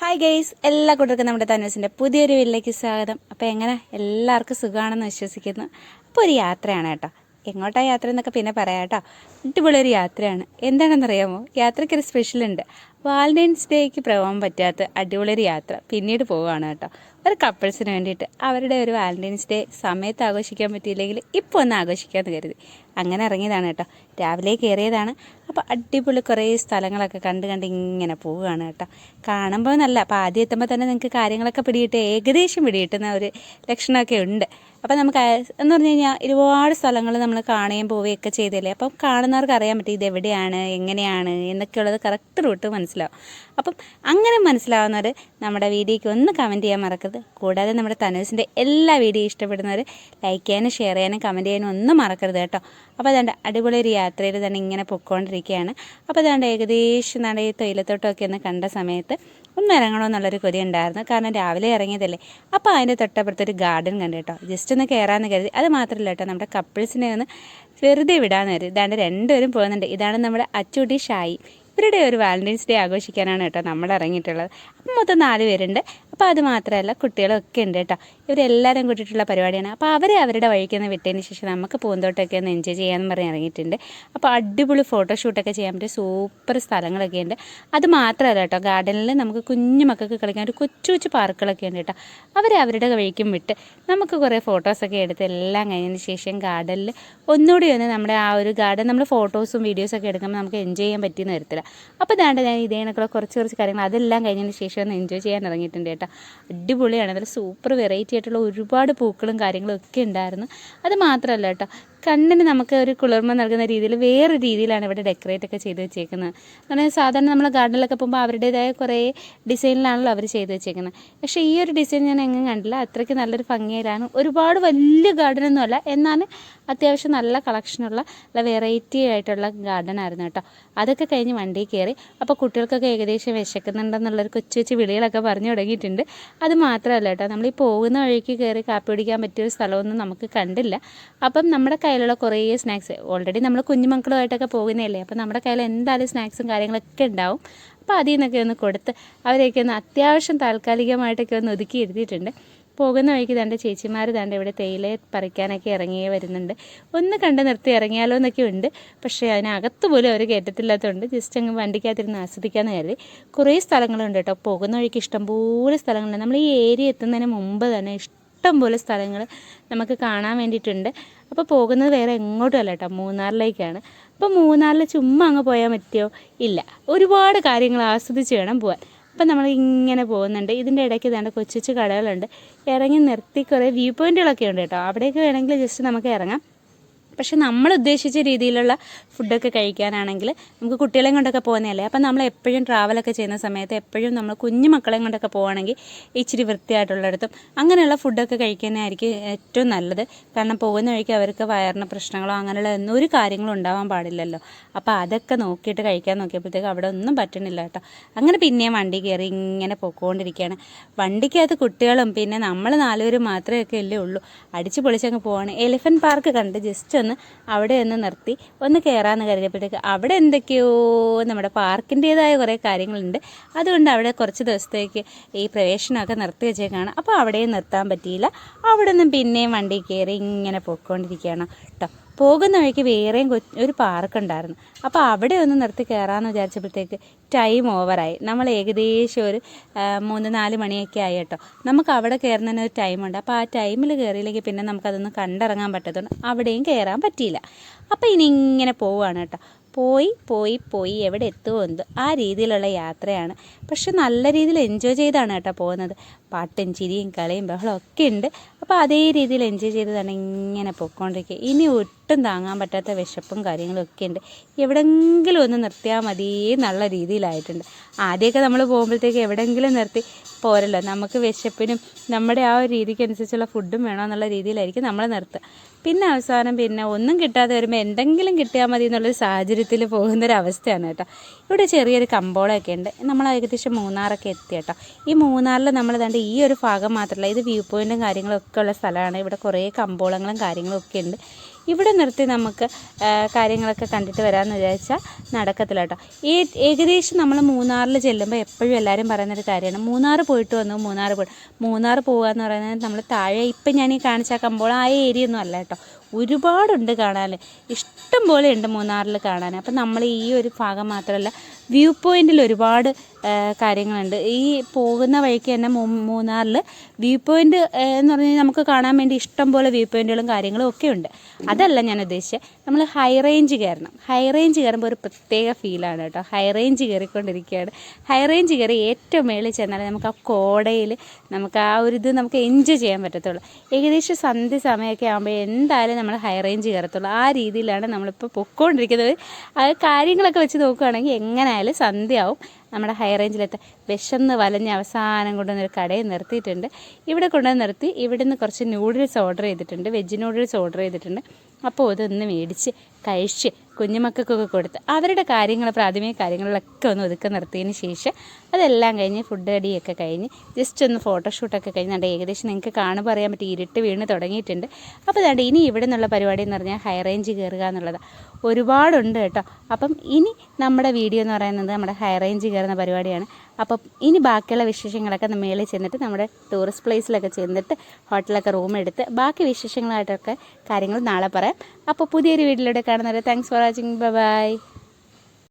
Hi guys എല്ലാ കൂട്ടർക്കും നമ്മുടെ തന്നൂസിന്റെ പുതിയൊരു വീട്ടിലേക്ക് സ്വാഗതം. അപ്പോൾ എങ്ങനെ? എല്ലാവർക്കും സുഖമാണെന്ന് വിശ്വസിക്കുന്നു. അപ്പോൾ ഒരു യാത്രയാണ് കേട്ടോ. എങ്ങോട്ടാ യാത്ര എന്നൊക്കെ പിന്നെ പറയാം കേട്ടോ അടിപൊളി ഒരു യാത്രയാണ്. എന്താണെന്നറിയാമോ? യാത്രയ്ക്ക് ഒരു സ്പെഷ്യൽ ഉണ്ട് വാലന്റൈൻസ് ഡേക്ക് പോകാൻ പറ്റാത്ത അടിപൊളിയൊരു യാത്ര. പിന്നീട് പോവുകയാണ് കേട്ടോ. ഒരു കപ്പിൾസിന് വേണ്ടിയിട്ട് അവരുടെ ഒരു വാലന്റൈൻസ് ഡേ സമയത്ത് ആഘോഷിക്കാൻ പറ്റിയില്ലെങ്കിൽ ഇപ്പോൾ ഒന്ന് ആഘോഷിക്കാമെന്ന് കരുതി. അങ്ങനെ ഇറങ്ങിയതാണ് കേട്ടോ. രാവിലെ കയറിയതാണ്. അപ്പോൾ അടിപൊളി കുറേ സ്ഥലങ്ങളൊക്കെ കണ്ട് കണ്ട് ഇങ്ങനെ പോവുകയാണ് കേട്ടോ. കാണുമ്പോൾ നല്ല അപ്പോൾ ആദ്യം എത്തുമ്പോൾ തന്നെ നിങ്ങൾക്ക് കാര്യങ്ങളൊക്കെ പിടിയിട്ട് ഏകദേശം പിടികിട്ടുന്ന ഒരു ലക്ഷണമൊക്കെ ഉണ്ട്. അപ്പോൾ നമുക്ക് എന്ന് പറഞ്ഞു കഴിഞ്ഞാൽ ഒരുപാട് സ്ഥലങ്ങൾ നമ്മൾ കാണുകയും പോവുകയൊക്കെ ചെയ്തില്ലേ അപ്പം കാണുന്നവർക്ക് അറിയാൻ പറ്റും ഇത് എവിടെയാണ് എങ്ങനെയാണ് എന്നൊക്കെയുള്ളത് കറക്റ്റ് റൂട്ട് മനസ്സിലാവും. അപ്പം അങ്ങനെ മനസ്സിലാവുന്നവർ നമ്മുടെ വീഡിയോയ്ക്ക് ഒന്ന് കമന്റ് ചെയ്യാൻ മറക്കരുത്. കൂടാതെ നമ്മുടെ തനൂസിന്റെ എല്ലാ വീഡിയോ ഇഷ്ടപ്പെടുന്നവർ ലൈക്ക് ചെയ്യാനും ഷെയർ ചെയ്യാനും കമന്റ് ചെയ്യാനും ഒന്നും മറക്കരുത് കേട്ടോ. അപ്പോൾ അതുകൊണ്ട് അടിപൊളി ഒരു യാത്രയിൽ തന്നെ ഇങ്ങനെ പൊയ്ക്കൊണ്ടിരിക്കുകയാണ് അപ്പോൾ അതുകൊണ്ട് ഏകദേശം നമ്മുടെ ഈ തൊയിലത്തോട്ടമൊക്കെ ഒന്ന് കണ്ട സമയത്ത് ഒന്ന് ഇറങ്ങണമെന്നുള്ളൊരു കൊതി ഉണ്ടായിരുന്നു. കാരണം രാവിലെ ഇറങ്ങിയതല്ലേ. അപ്പോൾ അതിന്റെ തൊട്ടപ്പുറത്തൊരു ഗാർഡൻ കണ്ടു കേട്ടോ. ജസ്റ്റ് ഒന്ന് കയറാമെന്ന് കരുതി. അത് മാത്രമല്ല കേട്ടോ നമ്മുടെ കപ്പിൾസിനെ ഒന്ന് വെറുതെ വിടാമെന്ന് കരുതി. ഇതാണ്ട് രണ്ടുപേരും പോകുന്നുണ്ട്. ഇതാണ് നമ്മുടെ അച്ചുടി ഷായി. ഇവരുടെ ഒരു വാലന്റൈൻസ് ഡേ ആഘോഷിക്കാനാണ് കേട്ടോ നമ്മൾ ഇറങ്ങിയിട്ടുള്ളത്. അപ്പം മൊത്തം നാല് പേരുണ്ട്. അപ്പോൾ അത് മാത്രമല്ല കുട്ടികളൊക്കെ ഉണ്ട് കേട്ടോ. ഇവരെല്ലാവരും കൂട്ടിയിട്ടുള്ള പരിപാടിയാണ്. അപ്പോൾ അവരെ അവരുടെ വഴിക്ക് ഒന്ന് വിട്ടതിന് ശേഷം നമുക്ക് പൂന്തോട്ടമൊക്കെ ഒന്ന് എൻജോയ് ചെയ്യാമെന്ന് പറഞ്ഞ് ഇറങ്ങിയിട്ടുണ്ട്. അപ്പോൾ അടിപൊളി ഫോട്ടോഷൂട്ടൊക്കെ ചെയ്യാൻ പറ്റിയ സൂപ്പർ സ്ഥലങ്ങളൊക്കെ ഉണ്ട്. അത് മാത്രമല്ല കേട്ടോ ഗാർഡനിൽ നമുക്ക് കുഞ്ഞു മക്കൾക്ക് കളിക്കാൻ ഒരു കൊച്ചു കൊച്ചു പാർക്കുകളൊക്കെ ഉണ്ട് കേട്ടോ. അവരെ അവരുടെ വഴിക്കും വിട്ട് നമുക്ക് കുറേ ഫോട്ടോസൊക്കെ എടുത്ത് എല്ലാം കഴിഞ്ഞതിന് ശേഷം ഗാർഡനിൽ ഒന്നുകൂടി ഒന്ന് നമ്മുടെ ആ ഒരു ഗാർഡൻ നമ്മൾ ഫോട്ടോസും വീഡിയോസൊക്കെ എടുക്കുമ്പോൾ നമുക്ക് എൻജോയ് ചെയ്യാൻ പറ്റിയെന്ന് വരത്തില്ല. അപ്പോൾ ഇതാണ്ട് ഞാൻ ഇതേ കണക്കുള്ള കുറച്ച് കുറച്ച് കാര്യങ്ങൾ അതെല്ലാം കഴിഞ്ഞതിന് ശേഷം ഒന്ന് എൻജോയ് ചെയ്യാൻ ഇറങ്ങിയിട്ടുണ്ട് കേട്ടോ. അടിപൊളിയാണ്. അതിൽ സൂപ്പർ വെറൈറ്റി ആയിട്ടുള്ള ഒരുപാട് പൂക്കളും കാര്യങ്ങളും ഒക്കെ ഉണ്ടായിരുന്നു. അത് മാത്രമല്ല കേട്ടോ കണ്ണിന് നമുക്ക് ഒരു കുളിർമ നൽകുന്ന രീതിയിൽ വേറെ രീതിയിലാണ് ഇവിടെ ഡെക്കറേറ്റ് ഒക്കെ ചെയ്ത് വെച്ചേക്കുന്നത്. അങ്ങനെ സാധാരണ നമ്മൾ ഗാർഡനിലൊക്കെ പോകുമ്പോൾ അവരുടേതായ കുറേ ഡിസൈനിലാണല്ലോ അവർ ചെയ്ത് വെച്ചേക്കുന്നത്. പക്ഷേ ഈ ഒരു ഡിസൈൻ ഞാൻ എങ്ങും കണ്ടില്ല. അത്രയ്ക്ക് നല്ലൊരു ഭംഗിയിലാണ് ഒരുപാട് വലിയ ഗാർഡനൊന്നും അല്ല. എന്നാൽ അത്യാവശ്യം നല്ല കളക്ഷനുള്ള നല്ല വെറൈറ്റി ആയിട്ടുള്ള ഗാർഡൻ ആയിരുന്നു കേട്ടോ. അതൊക്കെ കഴിഞ്ഞ് വണ്ടിയിൽ കയറി. അപ്പോൾ കുട്ടികൾക്കൊക്കെ ഏകദേശം വിശക്കുന്നുണ്ടെന്നുള്ളൊരു കൊച്ചു കൊച്ചു വിളികളൊക്കെ പറഞ്ഞു തുടങ്ങിയിട്ടുണ്ട്. അത് മാത്രമല്ല കേട്ടോ. നമ്മൾ ഈ പോകുന്ന വഴിക്ക് കയറി കാപ്പി കുടിക്കാൻ പറ്റിയൊരു സ്ഥലമൊന്നും നമുക്ക് കണ്ടില്ല. അപ്പം നമ്മുടെ കയ്യിലുള്ള കുറേ സ്നാക്സ്. ഓൾറെഡി നമ്മൾ കുഞ്ഞുമക്കളുമായിട്ടൊക്കെ പോകുന്നതല്ലേ? അപ്പോൾ നമ്മുടെ കയ്യിൽ എന്തായാലും സ്നാക്സും കാര്യങ്ങളൊക്കെ ഉണ്ടാവും. അപ്പോൾ അതിൽ നിന്നൊക്കെ ഒന്ന് കൊടുത്ത് അവരെയൊക്കെ ഒന്ന് അത്യാവശ്യം താൽക്കാലികമായിട്ടൊക്കെ ഒന്ന് ഒതുക്കി ഇരുത്തിയിട്ടുണ്ട്. പോകുന്ന വഴിക്ക് തന്റെ ചേച്ചിമാർ തന്റെ ഇവിടെ തേയില പറിക്കാനൊക്കെ ഇറങ്ങിയേ വരുന്നുണ്ട്. ഒന്ന് കണ്ട് നിർത്തി ഇറങ്ങിയാലോ എന്നൊക്കെ ഉണ്ട്. പക്ഷേ അതിനകത്ത് പോലും അവർ കയറ്റത്തില്ലാത്തതുകൊണ്ട് ജസ്റ്റ് അങ്ങ് വണ്ടിക്കകത്തിരുന്ന് ആസ്വദിക്കാമെന്ന് കരുതി. കുറേ സ്ഥലങ്ങളുണ്ട് കേട്ടോ. പോകുന്ന വഴിക്ക് ഇഷ്ടംപോലെ സ്ഥലങ്ങളുണ്ട്. നമ്മൾ ഈ ഏരിയ എത്തുന്നതിന് മുമ്പ് തന്നെ ഇഷ്ടം പോലെ സ്ഥലങ്ങൾ നമുക്ക് കാണാൻ വേണ്ടിയിട്ടുണ്ട്. അപ്പോൾ പോകുന്നത് വേറെ എങ്ങോട്ടും അല്ല കേട്ടോ മൂന്നാറിലേക്കാണ്. അപ്പോൾ മൂന്നാറിൽ ചുമ്മാ അങ്ങ് പോയാൽ പറ്റിയോ? ഇല്ല. ഒരുപാട് കാര്യങ്ങൾ ആസ്വദിച്ച് വേണം പോകാൻ അപ്പം നമ്മൾ ഇങ്ങനെ പോകുന്നുണ്ട്. ഇതിന്റെ ഇടയ്ക്ക് ഇതാണ്ട് കൊച്ചു കൊച്ചു കടകളുണ്ട്. ഇറങ്ങി നിർത്തി കുറേ വ്യൂ പോയിന്റുകളൊക്കെ ഉണ്ട് കേട്ടോ അവിടേക്ക് വേണമെങ്കിൽ ജസ്റ്റ് നമുക്ക് ഇറങ്ങാം. പക്ഷെ നമ്മൾ ഉദ്ദേശിച്ച രീതിയിലുള്ള ഫുഡൊക്കെ കഴിക്കാനാണെങ്കിൽ നമുക്ക് കുട്ടികളെയും കൊണ്ടൊക്കെ പോകുന്നതല്ലേ. അപ്പം നമ്മൾ എപ്പോഴും ട്രാവലൊക്കെ ചെയ്യുന്ന സമയത്ത് എപ്പോഴും നമ്മൾ കുഞ്ഞു മക്കളെയും കൊണ്ടൊക്കെ പോകുകയാണെങ്കിൽ ഇച്ചിരി വൃത്തിയായിട്ടുള്ളിടത്തും അങ്ങനെയുള്ള ഫുഡൊക്കെ കഴിക്കുന്നതായിരിക്കും ഏറ്റവും നല്ലത്. കാരണം പോകുന്ന വഴിക്ക് അവർക്ക് വയറിന് പ്രശ്നങ്ങളോ അങ്ങനെയുള്ള ഒന്നും ഒരു കാര്യങ്ങളും ഉണ്ടാവാൻ പാടില്ലല്ലോ. അപ്പോൾ അതൊക്കെ നോക്കിയിട്ട് കഴിക്കാൻ നോക്കിയപ്പോഴത്തേക്ക് അവിടെ ഒന്നും പറ്റണില്ല കേട്ടോ. അങ്ങനെ പിന്നെയും വണ്ടി കയറി ഇങ്ങനെ പൊക്കോണ്ടിരിക്കുകയാണ്. വണ്ടിക്കകത്ത് കുട്ടികളും പിന്നെ നമ്മൾ നാലുപേരും മാത്രമേ ഒക്കെ അല്ലേ ഉള്ളൂ. അടിച്ചു പൊളിച്ചങ്ങ് പോവാണ്. എലിഫന്റ് പാർക്ക് കണ്ട് ജസ്റ്റ് ഒന്ന് അവിടെ ഒന്ന് നിർത്തി ഒന്ന് കയറാമെന്ന് കരുതിയപ്പോഴത്തേക്ക് അവിടെ എന്തൊക്കെയോ നമ്മുടെ പാർക്കിന്റേതായ കുറേ കാര്യങ്ങളുണ്ട്. അതുകൊണ്ട് അവിടെ കുറച്ച് ദിവസത്തേക്ക് ഈ പ്രവേശനമൊക്കെ നിർത്തി വെച്ചേക്കാണ്. അപ്പോൾ അവിടെയും നിർത്താൻ പറ്റിയില്ല. അവിടെ നിന്നും പിന്നെയും വണ്ടി കയറി ഇങ്ങനെ പോയിക്കൊണ്ടിരിക്കുകയാണ് കേട്ടോ. പോകുന്ന വഴിക്ക് വേറെയും ഒരു പാർക്ക് ഉണ്ടായിരുന്നു. അപ്പോൾ അവിടെ ഒന്ന് നിർത്തി കയറാമെന്ന് വിചാരിച്ചപ്പോഴത്തേക്ക് ടൈം ഓവറായി നമ്മൾ ഏകദേശം ഒരു മൂന്ന് നാല് മണിയൊക്കെ ആയി കേട്ടോ. നമുക്ക് അവിടെ കയറുന്നതിന് ഒരു ടൈമുണ്ട് അപ്പോൾ ആ ടൈമിൽ കയറിയില്ലെങ്കിൽ പിന്നെ നമുക്കതൊന്ന് കണ്ടിറങ്ങാൻ പറ്റത്തുള്ളൂ. അവിടെയും കയറാൻ പറ്റിയില്ല. അപ്പോൾ ഇനി ഇങ്ങനെ പോവുകയാണ് കേട്ടോ. പോയി പോയി പോയി. എവിടെ എത്തുമോ എന്ത്. ആ രീതിയിലുള്ള യാത്രയാണ്. പക്ഷെ നല്ല രീതിയിൽ എൻജോയ് ചെയ്താണ് കേട്ടോ പോകുന്നത്. പാട്ടും ചിരിയും കളിയും ബഹളമൊക്കെ ഒക്കെ ഉണ്ട്. അപ്പോൾ അതേ രീതിയിൽ എൻജോയ് ചെയ്ത് തന്നെ ഇങ്ങനെ പൊയ്ക്കൊണ്ടിരിക്കുക. ഇനി ഒട്ടും താങ്ങാൻ പറ്റാത്ത വിശപ്പും കാര്യങ്ങളും ഒക്കെ ഉണ്ട്. എവിടെങ്കിലും ഒന്ന് നിർത്തിയാൽ മതി എന്നുള്ള രീതിയിലായിട്ടുണ്ട്. ആദ്യമൊക്കെ നമ്മൾ പോകുമ്പോഴത്തേക്ക് എവിടെയെങ്കിലും നിർത്തി പോരല്ലോ. നമുക്ക് വിശപ്പിനും നമ്മുടെ ആ ഒരു രീതിക്കനുസരിച്ചുള്ള ഫുഡും ഫുഡും വേണമെന്നുള്ള രീതിയിലായിരിക്കും നമ്മൾ നിർത്തുക. പിന്നെ അവസാനം പിന്നെ ഒന്നും കിട്ടാതെ വരുമ്പോൾ എന്തെങ്കിലും കിട്ടിയാൽ മതി എന്നുള്ളൊരു സാഹചര്യത്തിൽ പോകുന്നൊരവസ്ഥയാണ് കേട്ടോ. ഇവിടെ ചെറിയൊരു കമ്പോളമൊക്കെ ഉണ്ട്. നമ്മൾ ഏകദേശം മൂന്നാറൊക്കെ എത്തി കേട്ടോ. ഈ മൂന്നാറിൽ നമ്മൾ ദാണ്ട് ഈ ഒരു ഭാഗം മാത്രമല്ല ഇത് വ്യൂ പോയിന്റും കാര്യങ്ങളൊക്കെ ഉള്ള സ്ഥലമാണ്. ഇവിടെ കുറേ കമ്പോളങ്ങളും കാര്യങ്ങളും ഒക്കെ ഉണ്ട്. ഇവിടെ നിർത്തി നമുക്ക് കാര്യങ്ങളൊക്കെ കണ്ടിട്ട് വരാമെന്ന് വിചാരിച്ചാൽ നടക്കത്തില്ല കേട്ടോ ഈ ഏകദേശം നമ്മൾ മൂന്നാറിൽ ചെല്ലുമ്പോൾ എപ്പോഴും എല്ലാവരും പറയുന്നൊരു കാര്യമാണ്. മൂന്നാർ പോയിട്ട് വന്നു മൂന്നാർ പോയി. മൂന്നാർ പോകുക എന്ന് പറയുന്നത് നമ്മൾ താഴെ ഇപ്പം ഞാൻ ഈ കാണിച്ച ആ ഏരിയ ഒന്നും അല്ല കേട്ടോ. ഒരുപാടുണ്ട് കാണാൻ. ഇഷ്ടം പോലെ ഉണ്ട് മൂന്നാറിൽ കാണാൻ. അപ്പം നമ്മൾ ഈ ഒരു ഭാഗം മാത്രമല്ല വ്യൂ പോയിന്റിൽ ഒരുപാട് കാര്യങ്ങളുണ്ട്. ഈ പോകുന്ന വഴിക്ക് തന്നെ മൂന്നാറിൽ വ്യൂ പോയിന്റ് എന്ന് പറഞ്ഞാൽ നമുക്ക് കാണാൻ വേണ്ടി ഇഷ്ടം പോലെ വ്യൂ പോയിന്റുകളും കാര്യങ്ങളും ഒക്കെ ഉണ്ട്. അതല്ല ഞാൻ ഉദ്ദേശിച്ചത് നമ്മൾ ഹൈ റേഞ്ച് കയറണം. ഹൈ റേഞ്ച് കയറുമ്പോൾ ഒരു പ്രത്യേക ഫീലാണ് കേട്ടോ. ഹൈ റേഞ്ച് കയറിക്കൊണ്ടിരിക്കുകയാണ്. ഹൈ റേഞ്ച് കയറി ഏറ്റവും മേളിൽ ചെന്നാൽ നമുക്ക് ആ കോടയിൽ നമുക്ക് ആ ഒരു ഇത് നമുക്ക് എൻജോയ് ചെയ്യാൻ പറ്റത്തുള്ളൂ. ഏകദേശം സന്ധ്യ സമയമൊക്കെ ആകുമ്പോൾ എന്തായാലും നമ്മൾ ഹൈ റേഞ്ച് കയറത്തുള്ളൂ. ആ രീതിയിലാണ് നമ്മളിപ്പോൾ പൊക്കോണ്ടിരിക്കുന്നത്. ആ കാര്യങ്ങളൊക്കെ വെച്ച് നോക്കുകയാണെങ്കിൽ എങ്ങനെയായാലും സന്ധ്യയാവും. നമ്മുടെ ഹൈ റേഞ്ചിലെത്താൻ വിശന്ന് വലഞ്ഞ് അവസാനം കൊണ്ടുവന്നൊരു കടയിൽ നിർത്തിയിട്ടുണ്ട്. ഇവിടെ കൊണ്ടുവന്ന് നിർത്തി. ഇവിടുന്ന് കുറച്ച് നൂഡിൽസ് ഓർഡർ ചെയ്തിട്ടുണ്ട്. വെജ് നൂഡിൽസ് ഓർഡർ ചെയ്തിട്ടുണ്ട്. അപ്പോൾ ഇതൊന്ന് മേടിച്ച് കഴിച്ച് കുഞ്ഞുമക്കൾക്കൊക്കെ കൊടുത്ത് അവരുടെ കാര്യങ്ങൾ പ്രാഥമിക കാര്യങ്ങളിലൊക്കെ ഒന്ന് ഒതുക്കി നിർത്തിയതിന് ശേഷം അതെല്ലാം കഴിഞ്ഞ് ഫുഡ് അടിയൊക്കെ കഴിഞ്ഞ് ജസ്റ്റ് ഒന്ന് ഫോട്ടോഷൂട്ടൊക്കെ കഴിഞ്ഞ് ദാണ്ടെ ഏകദേശം നിങ്ങൾക്ക് കാണുമ്പോൾ അറിയാൻ പറ്റും ഇരുട്ട് വീണ് തുടങ്ങിയിട്ടുണ്ട്. അപ്പോൾ അതാണ്ട് ഇനി ഇവിടെ നിന്നുള്ള പരിപാടി എന്ന് പറഞ്ഞാൽ ഹൈ റേഞ്ച് കയറുക എന്നുള്ളതാണ് ഒരുപാടുണ്ട് കേട്ടോ. അപ്പം ഇനി നമ്മുടെ വീഡിയോ എന്ന് പറയുന്നത് നമ്മുടെ ഹൈ റേഞ്ച് കയറുന്ന പരിപാടിയാണ്. അപ്പം ഇനി ബാക്കിയുള്ള വിശേഷങ്ങളൊക്കെ മേളിൽ ചെന്നിട്ട് നമ്മുടെ ടൂറിസ്റ്റ് പ്ലേസിലൊക്കെ ചെന്നിട്ട് ഹോട്ടലൊക്കെ റൂം എടുത്ത് ബാക്കി വിശേഷങ്ങളായിട്ടൊക്കെ കാര്യങ്ങൾ നാളെ പറയാം. അപ്പോൾ പുതിയൊരു വീഡിയോയിലൂടെ കാണുന്നവരെ താങ്ക്സ് ഫോർ വാച്ചിങ് ബൈ